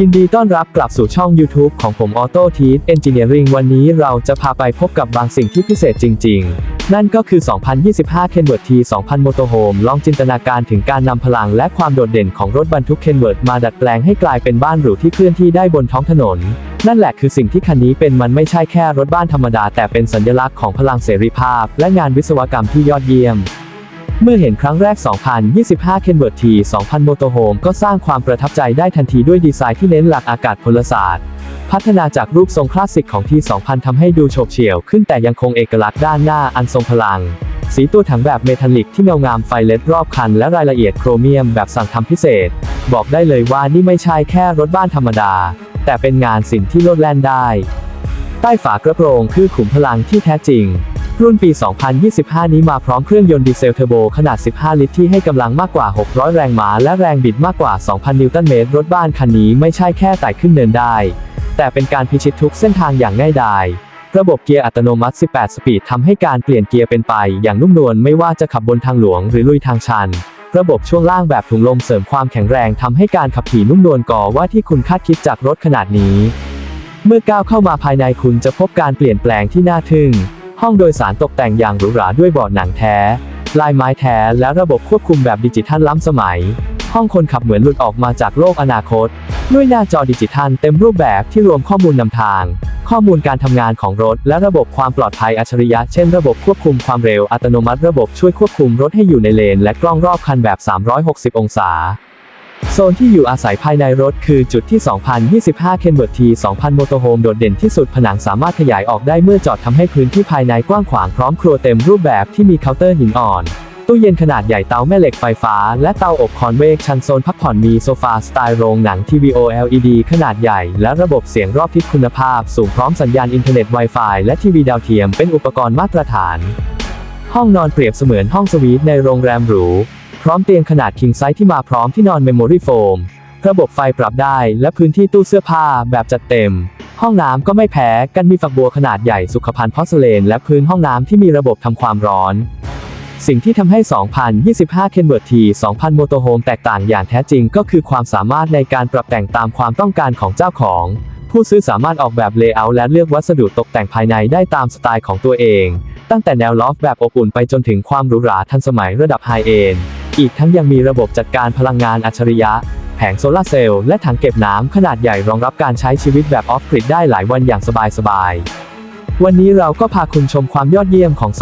ยินดีต้อนรับกลับสู่ช่อง YouTube ของผม Auto Teach Engineering วันนี้เราจะพาไปพบกับบางสิ่งที่พิเศษจริง ๆ นั่นก็คือ 2025 Kenworth T 2000 Motorhome ลองจินตนาการถึงการนำพลังและความโดดเด่นของรถบรรทุก Kenworth มาดัดแปลงให้กลายเป็นบ้านหรูที่เคลื่อนที่ได้บนท้องถนน นั่นแหละคือสิ่งที่คันนี้เป็นมันไม่ใช่แค่รถบ้านธรรมดา แต่เป็นสัญลักษณ์ของพลังเสรีภาพ และงานวิศวกรรมที่ยอดเยี่ยม เมื่อเห็นครั้งแรก 2025 Kenworth T 2000 Motorhome ก็สร้างความประทับใจได้ทันทีด้วยดีไซน์ที่เน้นหลักอากาศพลศาสตร์ พัฒนาจากรูปทรงคลาสสิกของ T 2000ทำให้ดูโฉบเฉี่ยวขึ้นแต่ยังคงเอกลักษณ์ด้านหน้าอันทรงพลัง สีตัวถังแบบเมทัลลิกที่เงางามไฟเลดรอบคันและรายละเอียดโครเมียมแบบสั่งทำพิเศษ บอกได้เลยว่านี่ไม่ใช่แค่รถบ้านธรรมดา แต่เป็นงานศิลป์ที่โลดแล่นได้ ใต้ฝากระโปรงคือขุมพลังที่แท้จริง รุ่นปี 2025 นี้มาพร้อมเครื่องยนต์ดีเซลเทอร์โบขนาด 15 ลิตรที่ให้กำลังมากกว่า 600 แรงม้าและแรงบิดมากกว่า 2,000 นิวตันเมตร รถบ้านคันนี้ไม่ใช่แค่ไต่ขึ้นเนินได้ แต่เป็นการพิชิตทุกเส้นทางอย่างง่ายดาย ระบบเกียร์อัตโนมัติ 18 สปีดทำให้การเปลี่ยนเกียร์เป็นไป อย่างนุ่มนวลไม่ว่าจะขับบนทางหลวงหรือลุยทางชัน ระบบช่วงล่างแบบถุงลมเสริมความแข็งแรงทำให้การขับขี่นุ่มนวลก่อว่าที่คุณคาดคิดจากรถขนาดนี้ เมื่อก้าวเข้ามาภายในคุณจะพบการเปลี่ยนแปลงที่น่าทึ่ง ห้องโดยสารตกแต่งอย่างหรูหราด้วยเบาะหนังแท้ ลายไม้แท้ และระบบควบคุมแบบดิจิทัลล้ำสมัย ห้องคนขับเหมือนหลุดออกมาจากโลกอนาคต ด้วยหน้าจอดิจิทัลเต็มรูปแบบที่รวมข้อมูลนำทาง ข้อมูลการทำงานของรถ และระบบความปลอดภัยอัจฉริยะ เช่นระบบควบคุมความเร็วอัตโนมัติ ระบบช่วยควบคุมรถให้อยู่ในเลน และกล้องรอบคันแบบ 360 องศา โซนที่อยู่อาศัยภายในรถคือจุดที่ 2025 Kenworth T 2000 Motorhome โดดเด่นที่สุดผนังสามารถขยายออกได้เมื่อจอดทำให้พื้นที่ภายในกว้างขวางพร้อมครัวเต็มรูปแบบที่มีเคาน์เตอร์หินอ่อน ตู้เย็นขนาดใหญ่เตาแม่เหล็กไฟฟ้า และเตาอบคอนเวกชันโซนพักผ่อนมีโซฟาสไตล์โรงหนังทีวี OLED ขนาดใหญ่ และระบบเสียงรอบทิศคุณภาพ สูงพร้อมสัญญาณอินเทอร์เน็ต Wi-Fi และทีวีดาวเทียมเป็นอุปกรณ์มาตรฐานห้องนอนเปรียบเสมือนห้องสวีทในโรงแรมหรู พร้อมเตียงขนาด king size ที่มาพร้อมที่นอนเมมโมรี่โฟมระบบไฟปรับได้และพื้นที่ตู้เสื้อผ้าแบบจัดเต็ม ห้องน้ำก็ไม่แพ้กันมีฝักบัวขนาดใหญ่สุขภัณฑ์พอสเลน และพื้นห้องน้ำที่มีระบบทำความร้อน สิ่งที่ทำให้ 2025 Kenworth T 2000 Motorhome แตกต่างอย่างแท้จริงก็คือความสามารถในการปรับแต่งตามความต้องการของเจ้าของ ผู้ซื้อสามารถออกแบบเลเยอร์และเลือกวัสดุตกแต่งภายในได้ตามสไตล์ของตัวเอง ตั้งแต่แนวลอฟแบบอบอุ่นไปจนถึงความหรูหราทันสมัยระดับไฮเอนด์ อีกทั้งยังมีระบบจัดการพลังงานอัจฉริยะ แผงโซลาร์เซลล์และถังเก็บน้ำขนาดใหญ่รองรับการใช้ชีวิตแบบออฟกริดได้หลายวันอย่างสบายๆ วันนี้เราก็พาคุณชมความยอดเยี่ยมของ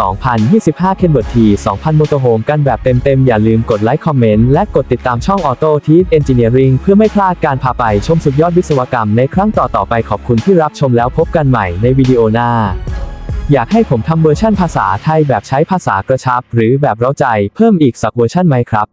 2025 Kenworth T 2000 Motorhome กันแบบเต็มๆ อย่าลืมกดไลค์คอมเมนต์และกดติดตามช่อง Auto Teach Engineering เพื่อไม่พลาดการพาไปชมสุดยอดวิศวกรรมในครั้งต่อๆไปขอบคุณที่รับชมแล้วพบกันใหม่ในวิดีโอหน้า อยากให้ผมทำเวอร์ชั่นภาษาไทยแบบใช้ภาษากระชับ หรือแบบเร้าใจเพิ่มอีกสักเวอร์ชั่นไหมครับ